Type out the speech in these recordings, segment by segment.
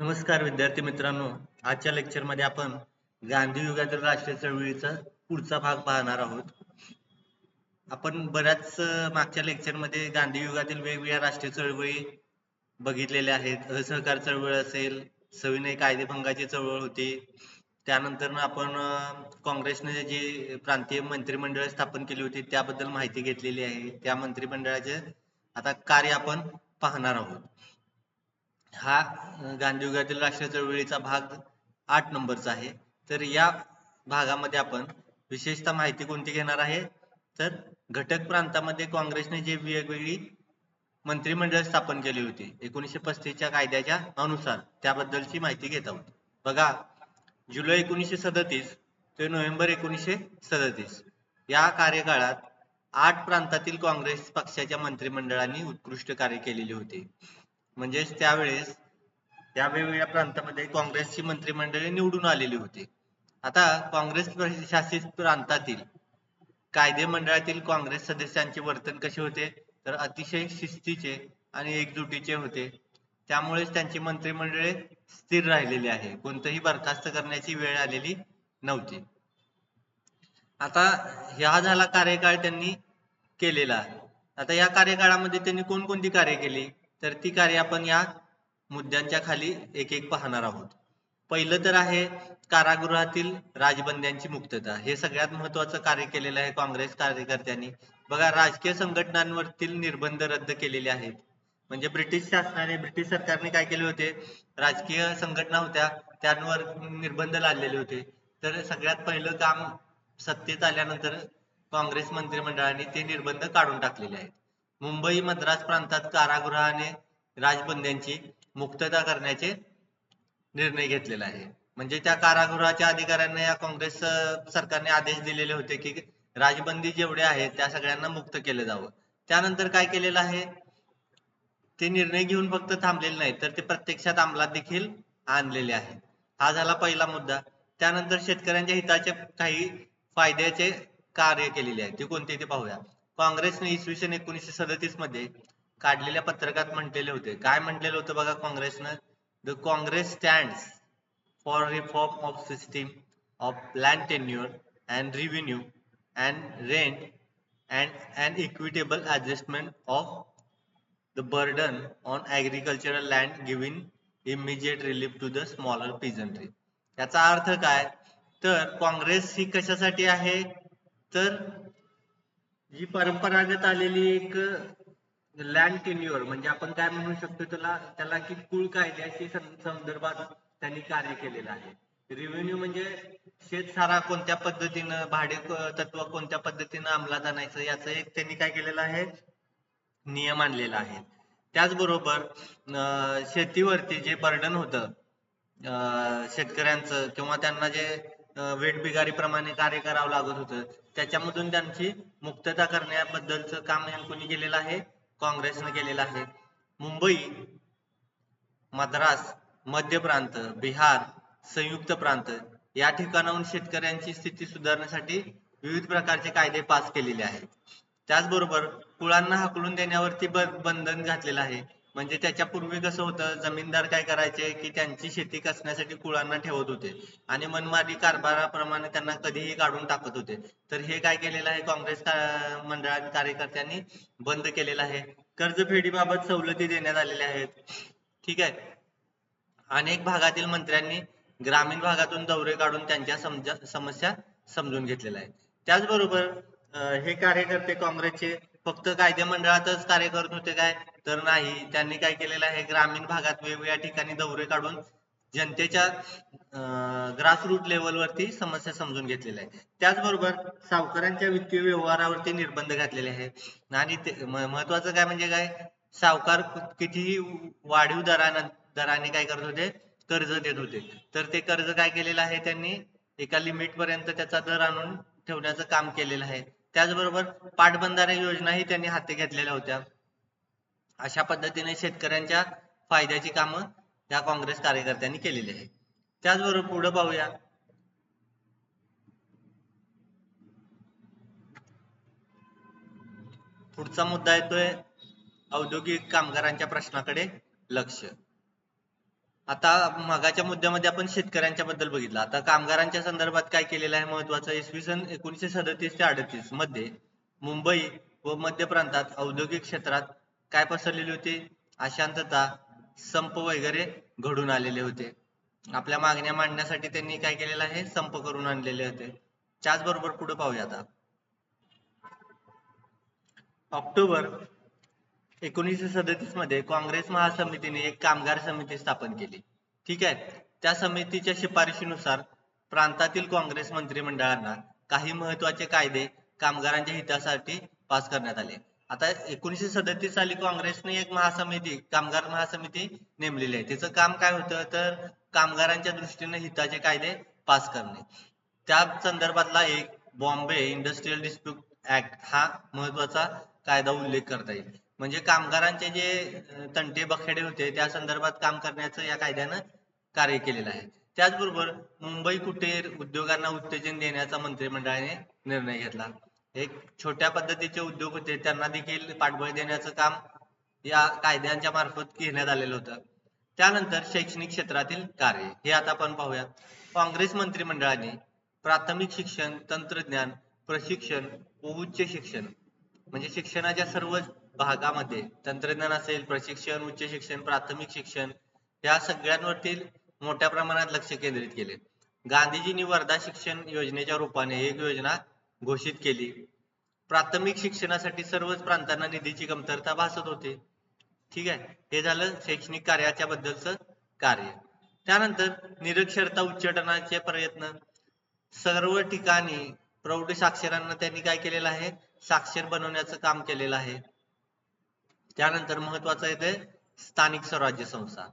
नमस्कार विद्यार्थी मित्रांनो. आजच्या लेक्चरमध्ये आपण गांधी युगातील राष्ट्रीय चळवळीचा पुढचा भाग पाहणार आहोत. आपण बऱ्याच मागच्या मागच्या लेक्चरमध्ये गांधी युगातील वेगवेगळ्या राष्ट्रीय चळवळी बघितलेल्या आहेत. असहकार चळवळ असेल सविनय कायदेभंगाची चळवळ होती. त्यानंतर आपण काँग्रेसने जी प्रांतीय मंत्रिमंडळ स्थापन केली होती त्याबद्दल माहिती घेतलेली आहे. त्या मंत्रिमंडळाचे आता कार्य आपण पाहणार आहोत. हा अं, गांधी युगातील राष्ट्रीय चळवळीचा भाग आठ नंबरचा आहे. तर या भागामध्ये आपण विशेषतः माहिती कोणती घेणार आहे? तर घटक प्रांतामध्ये काँग्रेसने जे वेगवेगळी मंत्रिमंडळ स्थापन केली होती एकोणीसशे पस्तीसच्या कायद्याच्या अनुसार त्याबद्दलची माहिती घेत आहोत. बघा जुलै एकोणीसशे सदतीस ते नोव्हेंबर एकोणीसशे सदतीस या कार्यकाळात आठ प्रांतातील काँग्रेस पक्षाच्या मंत्रिमंडळांनी उत्कृष्ट कार्य केलेले होते. म्हणजेच त्यावेळेस त्या वेगवेगळ्या प्रांतामध्ये काँग्रेसची मंत्रिमंडळे निवडून आलेली होती. आता काँग्रेस शासित प्रांतातील कायदे मंडळातील काँग्रेस सदस्यांचे वर्तन कसे होते? तर अतिशय शिस्तीचे आणि एकजुटीचे होते. त्यामुळेच त्यांची मंत्रिमंडळे स्थिर राहिलेली आहे. कोणतंही बरखास्त करण्याची वेळ आलेली नव्हती. आता ह्या झाला कार्यकाळ त्यांनी केलेला आता या कार्यकाळामध्ये त्यांनी कोणकोणती कार्य केली? तर ती कार्य आपण या मुद्द्यांच्या खाली एक एक पाहणार आहोत. पहिलं तर आहे कारागृहातील राजबंद्यांची मुक्तता. हे सगळ्यात महत्वाचं कार्य केलेलं आहे काँग्रेस कार्यकर्त्यांनी. बघा राजकीय संघटनांवरतील निर्बंध रद्द केलेले आहेत. म्हणजे ब्रिटिश शासनाने ब्रिटिश सरकारने काय केले होते? राजकीय संघटना होत्या त्यांवर निर्बंध लादलेले होते. तर सगळ्यात पहिलं काम सत्तेत आल्यानंतर काँग्रेस मंत्रिमंडळाने ते निर्बंध काढून टाकलेले आहेत. मुंबई मद्रास प्रांतात कारागृहाने राजबंद्यांची मुक्तता करण्याचे निर्णय घेतलेला आहे. म्हणजे त्या कारागृहाच्या अधिकाऱ्यांना या काँग्रेस सरकारने आदेश दिलेले होते की राजबंदी जेवढे आहेत त्या सगळ्यांना मुक्त केलं जावं. त्यानंतर काय केलेलं आहे? ते निर्णय घेऊन फक्त थांबलेले नाही तर ते प्रत्यक्षात अंमलात देखील आणलेले आहेत. हा झाला पहिला मुद्दा. त्यानंतर शेतकऱ्यांच्या हिताचे काही फायद्याचे कार्य केलेले आहे. ते कोणते ते पाहूया. काँग्रेसने इसवी सन एकोणीसशे सदतीसमध्ये काढलेल्या पत्रकात म्हटलेले होते. काय म्हटलेलं होतं बघा काँग्रेसनं? The Congress stands for reform of system of land tenure and revenue and rent and and equitable adjustment of the burden on agricultural land giving immediate relief to the smaller peasantry याचा अर्थ काय? तर काँग्रेस ही कशासाठी आहे? तर ही परंपरागत आलेली एक लँड टेन्युअर म्हणजे आपण काय म्हणू शकतो त्याला त्याला की कुळ कायद्याशी संदर्भात त्यांनी कार्य केलेलं आहे. रेव्हेन्यू म्हणजे शेतसारा कोणत्या पद्धतीनं भाडे तत्व कोणत्या पद्धतीनं अंमलात आणायचं याचं एक त्यांनी काय केलेलं आहे? नियम आणलेला आहे. त्याचबरोबर शेतीवरती जे बर्डन होतं शेतकऱ्यांचं किंवा त्यांना जे वेठबिगारीप्रमाणे कार्य करावं लागत होतं. त्याच्यामधून त्यांची मुक्तता करण्याबद्दलचं काम कोणी केलेलं आहे? काँग्रेसनं केलेलं आहे. मुंबई मद्रास मध्य प्रांत बिहार संयुक्त प्रांत या ठिकाणाहून शेतकऱ्यांची स्थिती सुधारण्यासाठी विविध प्रकारचे कायदे पास केलेले आहेत. त्याचबरोबर कुळांना हाकलून देण्यावरती ब- बंधन घातलेलं आहे. म्हणजे त्याच्या पूर्वी कसं होतं जमीनदार काय करायचे की त्यांची शेती कसण्यासाठी कुळांना ठेवत होते. आणि मनमानी कारभाराप्रमाणे त्यांना कधीही काढून टाकत होते. तर हे काय केलेलं आहे काँग्रेस मंडळात कार्यकर्त्यांनी बंद केलेलं आहे. कर्जफेडीबाबत सवलती देण्यात आलेल्या आहेत. ठीक आहे? अनेक भागातील मंत्र्यांनी ग्रामीण भागातून दौरे काढून त्यांच्या समजा- समस्या समजून घेतलेल्या आहेत. त्याचबरोबर हे कार्यकर्ते काँग्रेसचे फक्त कायदे मंडळातच कार्य करत होते काय? तर नाही त्यांनी काय केलेलं आहे ग्रामीण भागात वेगवेगळ्या ठिकाणी दौरे काढून जनतेच्या ग्रासरूट लेवलवरती समस्या समजून घेतलेल्या आहेत. त्याचबरोबर सावकारांच्या वित्तीय व्यवहारावरती निर्बंध घातलेले आहेत. आणि महत्वाचं काय म्हणजे काय? सावकार कितीही वाढीव दरानं दराने काय करत होते? कर्ज देत होते. तर ते कर्ज काय केलेलं आहे त्यांनी? एका लिमिट पर्यंत त्याचा दर आणून ठेवण्याचं काम केलेलं आहे. त्याचबरोबर पाटबंधारे योजनाही त्यांनी हाती घेतलेल्या होत्या. अशा पद्धतीने शेतकऱ्यांच्या फायद्याची कामं या काँग्रेस कार्यकर्त्यांनी केलेली आहेत. त्याचबरोबर पुढे पाहूया. पुढचा मुद्दा येतोय औद्योगिक कामगारांच्या प्रश्नाकडे लक्ष. आता मगाच्या मुद्द्यामध्ये आपण शेतकऱ्यांच्या बद्दल बघितलं. आता कामगारांच्या संदर्भात काय केलेलं आहे महत्वाचं इसवी सन एकोणीशे सदतीस ते अडतीसमध्ये मुंबई व मध्य प्रांतात औद्योगिक क्षेत्रात काय पसरलेली होती? अशांतता संप वगैरे घडून आलेले होते. आपल्या मागण्या मांडण्यासाठी त्यांनी काय केलेलं आहे? संप करून आणलेले होते. त्याचबरोबर पुढे पाहूया आता. ऑक्टोबर एकोणीसशे सदतीसमध्ये काँग्रेस महासमितीने एक कामगार समिती स्थापन केली. ठीक आहे? त्या समितीच्या शिफारशीनुसार प्रांतातील काँग्रेस मंत्रिमंडळांना काही महत्त्वाचे कायदे कामगारांच्या हितासाठी पास करण्यात आले. आता एकोणीशे सदतीस साली काँग्रेसने एक महासमिती कामगार महासमिती नेमलेली आहे. तिचं काम काय होतं? तर कामगारांच्या दृष्टीने हिताचे कायदे पास करणे. त्या संदर्भातला एक बॉम्बे इंडस्ट्रियल डिस्प्यूट ऍक्ट हा महत्त्वाचा कायदा उल्लेख करता येईल. म्हणजे कामगारांचे जे तंटे बखेडे होते त्या संदर्भात काम करण्याचं या कायद्यानं कार्य केलेलं आहे. त्याचबरोबर मुंबई कुटीर उद्योगांना उत्तेजन देण्याचा मंत्रिमंडळाने निर्णय घेतला. एक छोट्या पद्धतीचे उद्योग होते. त्यांना देखील पाठबळ देण्याचं काम या कायद्यांच्या मार्फत घेण्यात आलेलं होतं. त्यानंतर शैक्षणिक क्षेत्रातील कार्य हे आता आपण पाहूया काँग्रेस मंत्रिमंडळाने प्राथमिक शिक्षण तंत्रज्ञान प्रशिक्षण व उच्च शिक्षण म्हणजे शिक्षणाच्या सर्व भागामध्ये तंत्रज्ञान असेल प्रशिक्षण उच्च शिक्षण प्राथमिक शिक्षण या सगळ्यांवरती मोठ्या प्रमाणात लक्ष केंद्रित केले. गांधीजींनी वर्धा शिक्षण योजनेच्या रूपाने एक योजना घोषित केली. प्राथमिक शिक्षणासाठी सर्वच प्रांतांना निधीची कमतरता भासत होती. ठीक आहे? हे झालं शैक्षणिक कार्याच्या बद्दलचं कार्य. त्यानंतर निरक्षरता उच्चाटनाचे प्रयत्न. सर्व ठिकाणी प्रौढ साक्षरांना त्यांनी काय केलेलं आहे? साक्षर बनवण्याचं काम केलेलं आहे. त्यानंतर महत्वाचं येते स्थानिक स्वराज्य संस्था.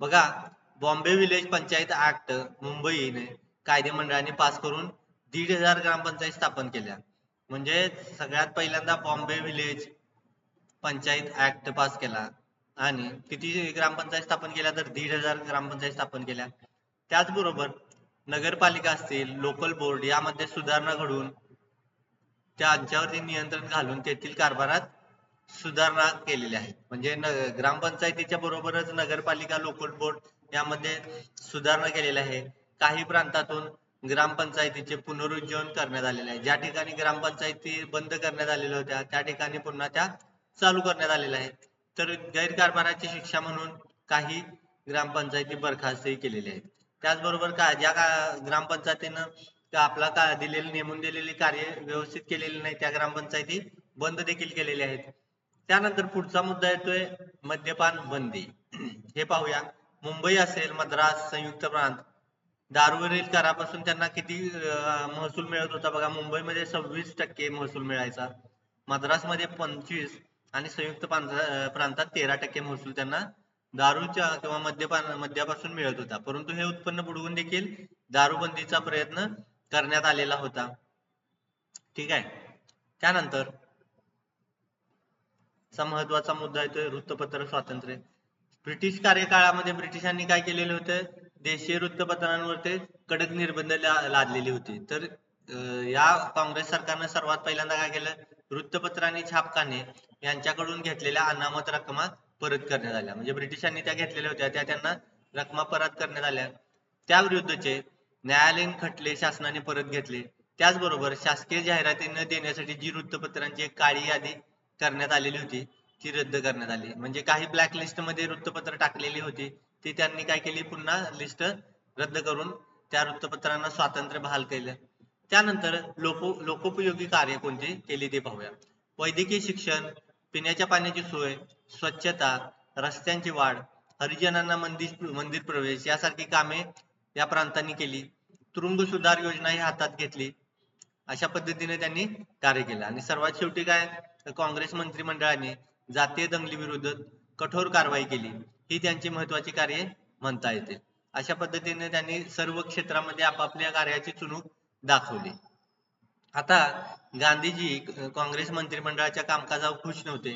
बघा बॉम्बे विलेज पंचायत ऍक्ट मुंबईने कायदे मंडळाने पास करून दीड हजार ग्रामपंचायत स्थापन केल्या. म्हणजे सगळ्यात पहिल्यांदा Bombay village panchayat act pass केला. आणि किती ग्रामपंचायत स्थापन केल्या तर दीड हजार ग्रामपंचायत स्थापन केल्या. त्याचबरोबर नगरपालिका असतील लोकल बोर्ड यामध्ये सुधारणा घडवून त्यांच्यावरती नियंत्रण घालून तेथील कारभारात सुधारणा केलेल्या आहेत म्हणजे ग्रामपंचायतीच्या बरोबरच नगरपालिका लोकल बोर्ड यामध्ये सुधारणा केलेल्या आहे. काही प्रांतातून ग्रामपंचायतीचे पुनरुज्जीवन करण्यात आलेले आहे. ज्या ठिकाणी ग्रामपंचायती बंद करण्यात आलेल्या होत्या त्या ठिकाणी पुन्हा त्या चालू करण्यात आलेल्या आहेत. तर गैरकारभाराची शिक्षा म्हणून काही ग्रामपंचायती बरखास्तही केलेल्या आहेत. त्याचबरोबर का ज्या का ग्रामपंचायतीनं आपला का दिलेली नेमून दिलेली कार्य व्यवस्थित केलेली नाही त्या ग्रामपंचायती बंद देखील केलेल्या आहेत. त्यानंतर पुढचा मुद्दा येतोय मद्यपान बंदी हे पाहूया. मुंबई असेल मद्रास संयुक्त प्रांत. दारूवरील करापासून त्यांना किती महसूल मिळत होता बघा. मुंबईमध्ये सव्वीस टक्के महसूल मिळायचा. मद्रासमध्ये पंचवीस आणि संयुक्त प्रांतात तेरा टक्के महसूल त्यांना दारूच्या किंवा मद्यपान मद्यापासून मिळत होता. परंतु हे उत्पन्न बुडवून देखील दारूबंदीचा प्रयत्न करण्यात आलेला होता. ठीक आहे? त्यानंतर चा महत्त्वाचा मुद्दा येतोय वृत्तपत्र स्वातंत्र्य. ब्रिटिश कार्यकाळामध्ये ब्रिटिशांनी काय केलेले होते? देशीय वृत्तपत्रांवर ते कडक निर्बंध लादलेले होते. तर या काँग्रेस सरकारनं सर्वात पहिल्यांदा काय केलं? वृत्तपत्र आणि छापखाने यांच्याकडून घेतलेल्या अनामत रक्कमा परत करण्यात आल्या. म्हणजे ब्रिटिशांनी त्या घेतलेल्या होत्या. त्या त्यांना रक्कमा परत करण्यात आल्या. त्या विरुद्धचे न्यायालयीन खटले शासनाने परत घेतले. त्याचबरोबर शासकीय जाहिराती न देण्यासाठी जी वृत्तपत्रांची काळी यादी करण्यात आलेली होती ती रद्द करण्यात आली. म्हणजे काही ब्लॅकलिस्टमध्ये वृत्तपत्र टाकलेली होती. ती त्यांनी काय केली? पुन्हा लिस्ट रद्द करून त्या वृत्तपत्रांना स्वातंत्र्य बहाल केलं. त्यानंतर लोको लोकोपयोगी कार्य कोणती? केली ते पाहूया. वैद्यकीय शिक्षण पिण्याच्या पाण्याची सोय स्वच्छता रस्त्यांची वाढ हरिजनांना मंदिर मंदिर प्रवेश यासारखी कामे या प्रांतांनी केली. तुरुंग सुधार योजना ही हातात घेतली. अशा पद्धतीने त्यांनी कार्य केलं. आणि सर्वात शेवटी काय? काँग्रेस मंत्रिमंडळाने जातीय दंगली विरुद्ध कठोर कारवाई केली. ही त्यांची महत्वाची कार्ये म्हणता येतील अशा पद्धतीने त्यांनी सर्व क्षेत्रामध्ये आपापल्या कार्याची चुणूक दाखवली. आता गांधीजी काँग्रेस मंत्रिमंडळाच्या कामकाजावर खुश नव्हते.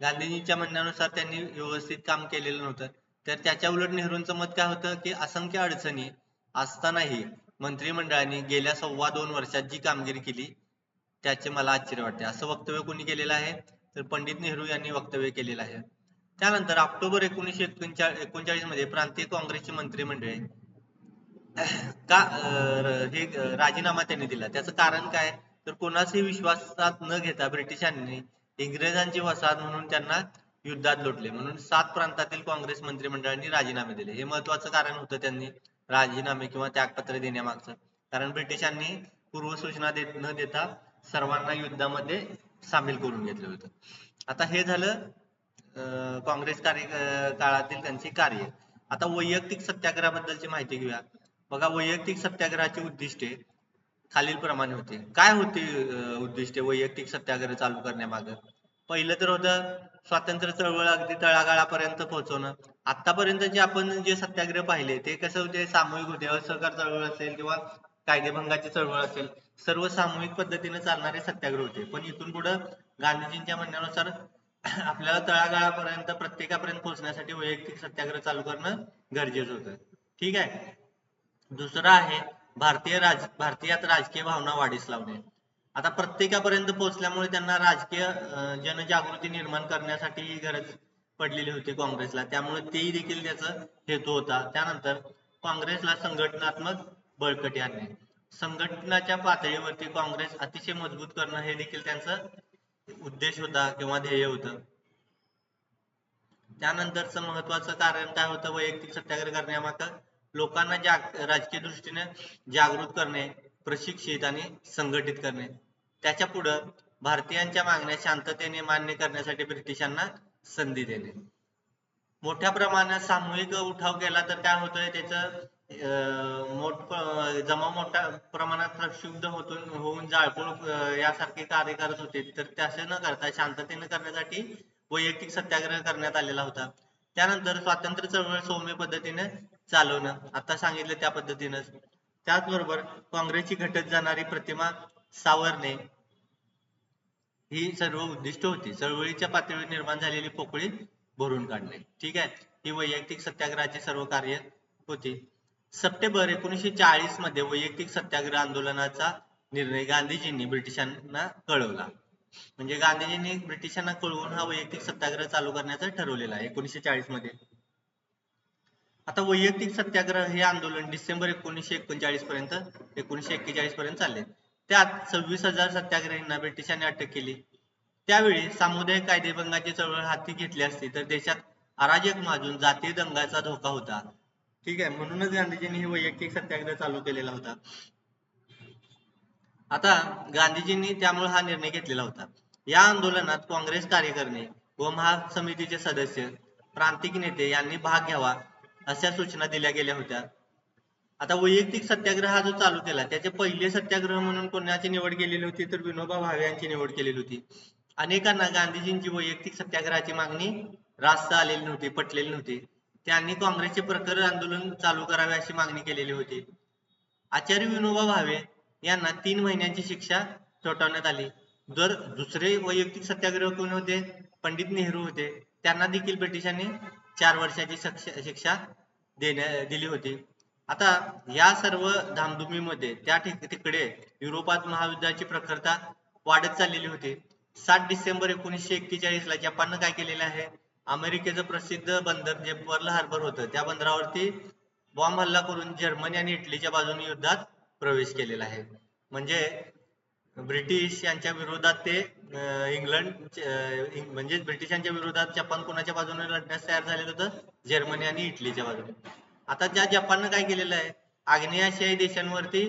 गांधीजींच्या म्हणण्यानुसार त्यांनी व्यवस्थित काम केलेलं नव्हतं. तर त्याच्या उलट नेहरूंचं मत काय होतं की असंख्य अडचणी असतानाही मंत्रिमंडळाने गेल्या सव्वा दोन वर्षात जी कामगिरी केली त्याचे मला आश्चर्य वाटते. असं वक्तव्य कोणी केलेलं आहे? तर पंडित नेहरू यांनी वक्तव्य केलेलं आहे. त्यानंतर ऑक्टोबर एकोणीसशे एकोणचाळीसमध्ये प्रांतीय काँग्रेसचे मंत्रिमंडळ का हे राजीनामा त्यांनी दिला. त्याचं कारण काय? तर कोणाचाही विश्वासात न घेता ब्रिटिशांनी इंग्रजांची वसाहत म्हणून त्यांना युद्धात लोटले. म्हणून सात प्रांतातील काँग्रेस मंत्रिमंडळांनी राजीनामे दिले. हे महत्वाचं कारण होतं त्यांनी राजीनामे किंवा त्यागपत्र देण्यामागचं. कारण ब्रिटिशांनी पूर्वसूचना देत न देता सर्वांना युद्धामध्ये सामील करून घेतलं होतं. आता हे झालं काँग्रेस कार्य काळातील त्यांचे कार्य. आता वैयक्तिक सत्याग्रहाबद्दलची माहिती घेऊया. बघा वैयक्तिक सत्याग्रहाची उद्दिष्टे खालील प्रमाणे होते. काय होती उद्दिष्टे वैयक्तिक सत्याग्रह चालू करण्यामागं? पहिलं तर होतं स्वातंत्र्य चळवळ अगदी तळागाळापर्यंत पोहोचवणं. आतापर्यंत जे आपण जे सत्याग्रह पाहिले ते कसं होते? सामूहिक होते. असहकार चळवळ असेल किंवा कायदेभंगाची चळवळ असेल सर्व सामूहिक पद्धतीने चालणारे सत्याग्रह होते. पण इथून पुढं गांधीजींच्या म्हणण्यानुसार आपल्याला तळागाळापर्यंत प्रत्येकापर्यंत पोहोचण्यासाठी वैयक्तिक सत्याग्रह चालू करणं गरजेचं होतं. ठीक आहे? दुसरं आहे भारतीय राज भारतीयात राजकीय भावना वाढीस लावणे. आता प्रत्येकापर्यंत पोहोचल्यामुळे त्यांना राजकीय जनजागृती निर्माण करण्यासाठी गरज पडलेली होती काँग्रेसला. त्यामुळे तेही देखील त्याचा हेतू होता. त्यानंतर काँग्रेसला संघटनात्मक बळकटी आणणे. संघटनाच्या पातळीवरती काँग्रेस अतिशय मजबूत करणं हे देखील त्यांचं उद्देश होता किंवा ध्येय होतं. त्यानंतरच महत्वाचं कारण काय होतं? वैयक्तिक सत्याग्रह करण्यामागं लोकांना जाग राजकीय दृष्टीने जागृत करणे प्रशिक्षित आणि संघटित करणे. त्याच्या पुढं भारतीयांच्या मागण्या शांततेने मान्य करण्यासाठी ब्रिटिशांना संधी देणे. मोठ्या प्रमाणात सामूहिक उठाव केला तर काय होतंय? त्याचं अं, मोठ जमाव मोठ्या प्रमाणात प्रक्षुब्ध होतून होऊन जाळपोळ यासारखे कार्य करत होते. तर तसे न करता शांततेने करण्यासाठी वैयक्तिक सत्याग्रह करण्यात आलेला होता. त्यानंतर स्वातंत्र्य चळवळ सौम्य पद्धतीने चालवणं. आता सांगितलं त्या पद्धतीनंच. त्याचबरोबर काँग्रेसची घटत जाणारी प्रतिमा सावरणे ही सर्व उद्दिष्ट होती. चळवळीच्या पातळीवर निर्माण झालेली पोकळी भरून काढणे. ठीक आहे? ही वैयक्तिक सत्याग्रहाचे सर्व कार्य होती. सप्टेंबर एकोणीसशे चाळीसमध्ये वैयक्तिक सत्याग्रह आंदोलनाचा निर्णय गांधीजींनी ब्रिटिशांना कळवला. म्हणजे गांधीजींनी ब्रिटिशांना कळवून हा वैयक्तिक सत्याग्रह चालू करण्याचा ठरवलेला आहे एकोणीसशे चाळीसमध्ये. आता वैयक्तिक सत्याग्रह हे आंदोलन डिसेंबर एकोणीसशे एकोणचाळीस पर्यंत एकोणीसशे एक्केचाळीस पर्यंत चालले. त्यात सव्वीस हजार सत्याग्रहींना ब्रिटिशांनी अटक केली. त्यावेळी सामुदायिक कायदेभंगाची चळवळ हाती घेतली असती तर देशात अराजक माजून जातीय दंगाचा धोका होता. ठीक आहे म्हणूनच गांधीजींनी हे वैयक्तिक सत्याग्रह चालू केलेला होता. आता गांधीजींनी त्यामुळे हा निर्णय घेतलेला होता. या आंदोलनात काँग्रेस कार्यकर्ते व महासमितीचे सदस्य प्रांतिक नेते यांनी भाग घ्यावा अशा सूचना दिल्या गेल्या होत्या. आता वैयक्तिक सत्याग्रह हा जो चालू केला त्याचे पहिले सत्याग्रह म्हणून कोणाची निवड केलेली होती तर विनोबा भावे यांची निवड केलेली होती. अनेकांना गांधीजींची वैयक्तिक सत्याग्रहाची मागणी रास्त आलेली नव्हती पटलेली नव्हती. त्यांनी काँग्रेसचे प्रखर आंदोलन चालू करावे अशी मागणी केलेली होती. आचार्य विनोबा भावे यांना तीन महिन्यांची शिक्षा ठोठावण्यात आली. जर दुसरे वैयक्तिक सत्याग्रह कोण होते? पंडित नेहरू होते. त्यांना देखील ब्रिटिशांनी चार वर्षाची शिक्षा देण्या दिली होती. आता या सर्व धामधुमीमध्ये त्या ठिक तिकडे युरोपात महायुद्धाची प्रखरता वाढत चाललेली होती. सात डिसेंबर एकोणीसशे एक्केचाळीस ला जपाननं काय केलेलं आहे? अमेरिकेचं प्रसिद्ध बंदर जे पर्ल हार्बर होतं त्या बंदरावरती बॉम्ब हल्ला करून जर्मनी आणि इटलीच्या बाजूने युद्धात प्रवेश केलेला आहे. म्हणजे ब्रिटिश यांच्या विरोधात ते इंग्लंड म्हणजे ब्रिटिशांच्या विरोधात जपान कोणाच्या बाजूने लढण्यास तयार झालेलं होतं? जर्मनी आणि इटलीच्या बाजूने. आता ज्या जपाननं काय केलेलं आहे? आग्नेय आशियाई देशांवरती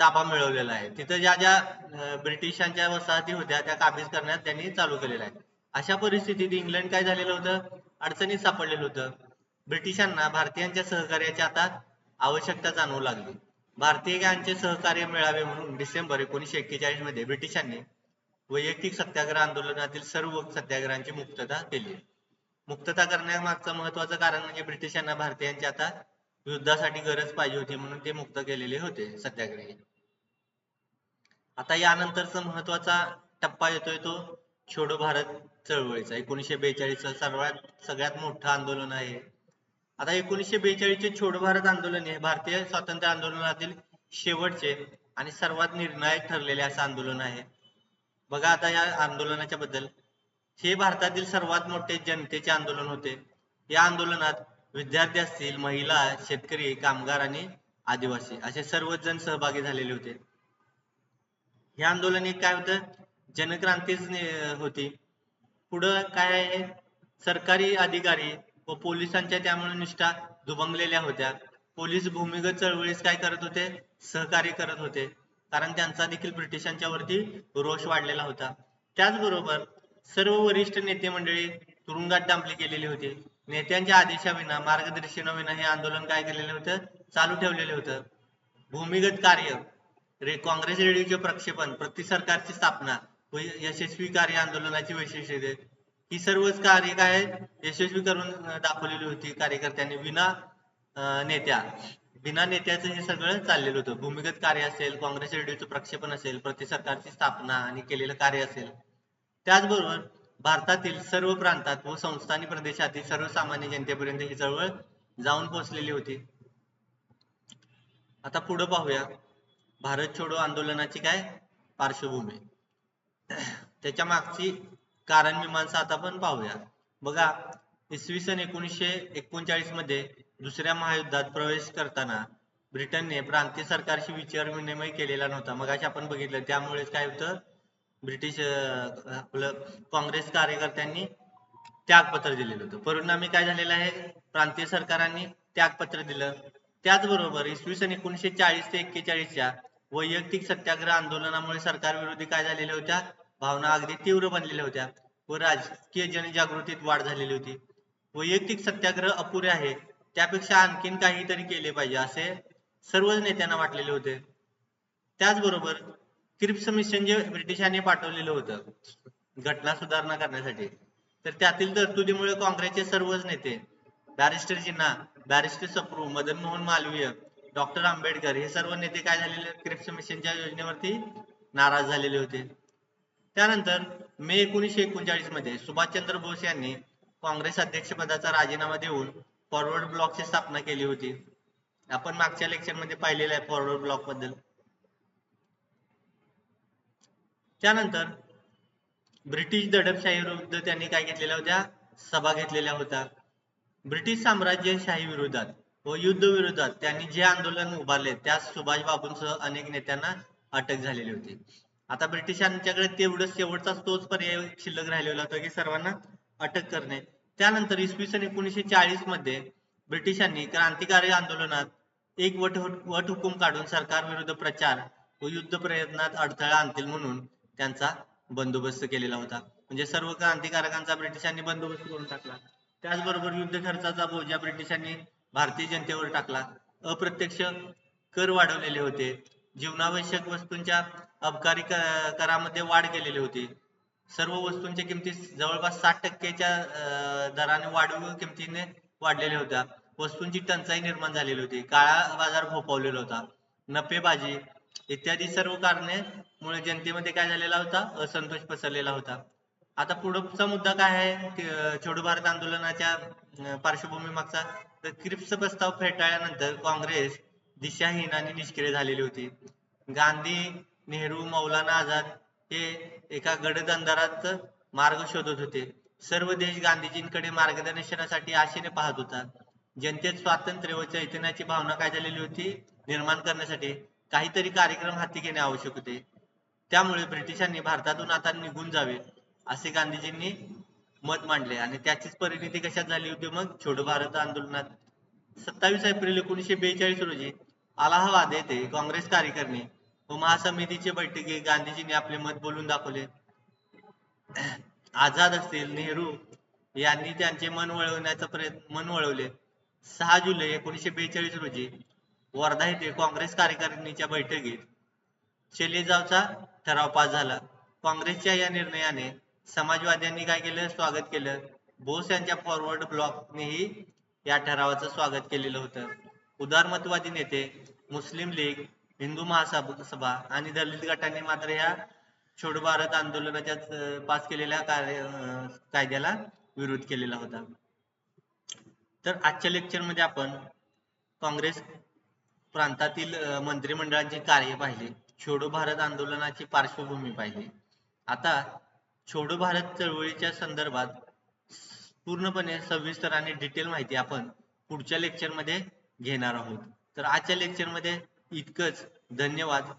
ताबा मिळवलेला आहे. तिथं ज्या ज्या ब्रिटिशांच्या वसाहती होत्या त्या काबीज करण्यात त्यांनी चालू केलेल्या आहे. अशा परिस्थितीत इंग्लंड काय झालेलं होतं? अडचणीत सापडलेलं होतं. ब्रिटिशांना भारतीयांच्या सहकार्याची आता आवश्यकता जाणवू लागली. भारतीयांचे सहकार्य मिळावे म्हणून डिसेंबर एकोणीसशे एक्केचाळीसमध्ये ब्रिटिशांनी वैयक्तिक सत्याग्रह आंदोलनातील सर्व सत्याग्रहांची मुक्तता केली. मुक्तता करण्यामागचं महत्वाचं कारण म्हणजे ब्रिटिशांना भारतीयांची आता युद्धासाठी गरज पाहिजे होती म्हणून ते मुक्त केलेले होते सत्याग्रही. आता यानंतरचा महत्त्वाचा टप्पा येतोय तो छोडो भारत चळवळीचा एकोणीसशे बेचाळीस सर्वात सगळ्यात मोठं आंदोलन आहे. आता एकोणीसशे बेचाळीस चे छोडो भारत आंदोलन हे भारतीय स्वातंत्र्य आंदोलनातील शेवटचे आणि सर्वात निर्णायक ठरलेले असं आंदोलन आहे. बघा आता या आंदोलनाच्या बद्दल. हे भारतातील सर्वात मोठे जनतेचे आंदोलन होते. या आंदोलनात विद्यार्थी असतील महिला शेतकरी कामगार आणि आदिवासी असे सर्वच जण सहभागी झालेले होते. हे आंदोलन एक काय होतं? जनक्रांतीच होती. पुढं काय आहे? सरकारी अधिकारी व पोलिसांच्या त्यामुळे निष्ठा दुभंगलेल्या होत्या. पोलीस भूमिगत चळवळीस काय करत होते? सहकार्य करत होते. कारण त्यांचा देखील ब्रिटिशांच्या वरती रोष वाढलेला होता. त्याचबरोबर सर्व वरिष्ठ नेते मंडळी तुरुंगात डांबली गेलेली होती. नेत्यांच्या आदेशाविना मार्गदर्शनाविना हे आंदोलन काय केलेलं होतं? चालू ठेवलेलं होतं. भूमिगत कार्य रे काँग्रेस रेडिओचे प्रक्षेपण प्रति सरकारची स्थापना व यशस्वी कार्य आंदोलनाची वैशिष्ट्ये ही सर्वच कार्य काय यशस्वी करून दाखवलेली होती कार्यकर्त्यांनी विना नेत्या. बिना नेत्याचं हे सगळं चाललेलं होतं. भूमिगत कार्य असेल काँग्रेस रेडिओचं प्रक्षेपण असेल प्रति सरकारची स्थापना आणि केलेलं कार्य असेल. त्याचबरोबर भारतातील सर्व प्रांतात व संस्थानी प्रदेशातील सर्वसामान्य जनतेपर्यंत ही चळवळ जाऊन पोहोचलेली होती. आता पुढे पाहूया. भारत छोडो आंदोलनाची काय पार्श्वभूमी. त्याच्या मागची कारण मीमांसा आता आपण पाहूया बघा इसवी सन एकोणीसशे एकोणचाळीसमध्ये दुसऱ्या महायुद्धात प्रवेश करताना ब्रिटनने प्रांतीय सरकारशी विचार विनिमय केलेला नव्हता. मगाशी आपण बघितलं त्यामुळेच काय होतं? ब्रिटिश आपलं काँग्रेस कार्यकर्त्यांनी त्यागपत्र दिलेलं होतं. परिणामी काय झालेलं आहे? प्रांतीय सरकारांनी त्यागपत्र दिलं. त्याचबरोबर इसवी सन एकोणीसशे चाळीस ते एक्केचाळीसच्या वैयक्तिक सत्याग्रह आंदोलनामुळे सरकार विरोधी काय झालेल्या होत्या? भावना अगदी तीव्र बनलेल्या होत्या व राजकीय जनजागृतीत वाढ झालेली होती. वैयक्तिक सत्याग्रह अपुरे आहे. त्यापेक्षा आणखीन काहीतरी केले पाहिजे असे सर्वच नेत्यांना वाटलेले होते. त्याचबरोबर क्रिप्स मिशन जे ब्रिटिशांनी पाठवलेलं होतं घटना सुधारणा करण्यासाठी तर त्यातील तरतुदीमुळे काँग्रेसचे सर्वच नेते barrister Jinnah barrister Sapru Madan Mohan Malaviya doctor Ambedkar हे सर्व नेते काय झालेले क्रिप्स मिशनच्या योजनेवरती नाराज झालेले होते. त्यानंतर मे एकोणीसशे एकोणचाळीसमध्ये सुभाषचंद्र बोस यांनी काँग्रेस अध्यक्षपदाचा राजीनामा देऊन फॉरवर्ड ब्लॉकची स्थापना केली होती. आपण मागच्या लेक्चरमध्ये पाहिलेलं आहे फॉरवर्ड ब्लॉकबद्दल. त्यानंतर ब्रिटिश दडपशाही विरुद्ध त्यांनी काय घेतलेल्या होत्या? सभा घेतलेल्या होत्या. ब्रिटिश साम्राज्यशाही विरोधात व युद्ध विरोधात त्यांनी जे आंदोलन उभारले त्यास सुभाष बाबूंसह अनेक नेत्यांना अटक झालेली होती. आता ब्रिटिशांच्याकडे तेवढंच शेवटचाच तोच पर्याय शिल्लक राहिलेला होता की सर्वांना अटक करणे. त्यानंतर इसवी सन एकोणीसशे चाळीसमध्ये ब्रिटिशांनी क्रांतिकारी आंदोलनात एक वट वट हुकूम काढून सरकार विरुद्ध प्रचार व युद्ध प्रयत्नात अडथळा आणतील म्हणून त्यांचा बंदोबस्त केलेला होता. म्हणजे सर्व क्रांतिकारकांचा ब्रिटिशांनी बंदोबस्त करून टाकला. त्याचबरोबर युद्ध खर्चाचा बोजा ब्रिटिशांनी भारतीय जनतेवर टाकला. अप्रत्यक्ष कर वाढवलेले होते. जीवनावश्यक वस्तूंच्या अबकारी करामध्ये वाढ केलेली होती. सर्व वस्तूंच्या किमती जवळपास साठ टक्केच्या दराने वाढवून किमतीने वाढलेल्या होत्या. वस्तूंची टंचाई निर्माण झालेली होती. काळा बाजार भोपावलेला होता. नफेबाजी इत्यादी सर्व कारणे मुळे जनतेमध्ये काय झालेला होता? असंतोष पसरलेला होता. आता पुढचा मुद्दा काय आहे? की, भारत आंदोलनाच्या पार्श्वभूमी मागचा तर क्रिप्स प्रस्ताव फेटाळल्यानंतर काँग्रेस दिशाहीन आणि निष्क्रिय झालेली होती. गांधी नेहरू मौलाना आझाद हे एका गडद अंधारात मार्ग शोधत होते. सर्व देश गांधीजींकडे मार्गदर्शनासाठी आशेने पाहत होता. जनतेत स्वातंत्र्य व चैतन्याची भावना काय झालेली होती? निर्माण करण्यासाठी काहीतरी कार्यक्रम हाती घेणे आवश्यक होते. त्यामुळे ब्रिटिशांनी भारतातून आता निघून जावे असे गांधीजींनी मत मांडले आणि त्याचीच परिणिती कशात झाली होती? मग छोटं भारत आंदोलनात. सत्तावीस एप्रिल एकोणीसशे बेचाळीस रोजी अलाहाबाद येथे काँग्रेस कार्यकारिणी व महासमितीचे बैठकी गांधीजींनी आपले मत बोलून दाखवले. आझाद असतील नेहरू यांनी त्यांचे मन वळवण्याचा प्रयत्न मन वळवले. सहा जुलै एकोणीसशे बेचाळीस रोजी वर्धा येथे काँग्रेस कार्यकारिणीच्या बैठकीत शेलेजावचा ठराव पास झाला. काँग्रेसच्या या निर्णयाने समाजवाद्यांनी काय केलं? स्वागत केलं. बोस यांच्या फॉरवर्ड ब्लॉकनेही या ठरावाचं स्वागत केलेलं होतं. उदारमतवादी नेते मुस्लिम लीग हिंदू महासभा आणि दलित गटांनी मात्र या छोड भारत आंदोलनाच्या पास केलेल्या कार्य कायद्याला विरोध केलेला होता. तर आजच्या लेक्चरमध्ये आपण काँग्रेस प्रांतातील मंत्रिमंडळाचे कार्य पाहिले. छोडो भारत आंदोलनाची पार्श्वभूमी पाहिली. आता छोडो भारत चळवळीच्या संदर्भात पूर्णपणे सविस्तर आणि डिटेल माहिती आपण पुढच्या लेक्चरमध्ये घेणार आहोत. तर आजच्या लेक्चरमध्ये इतकंच. धन्यवाद.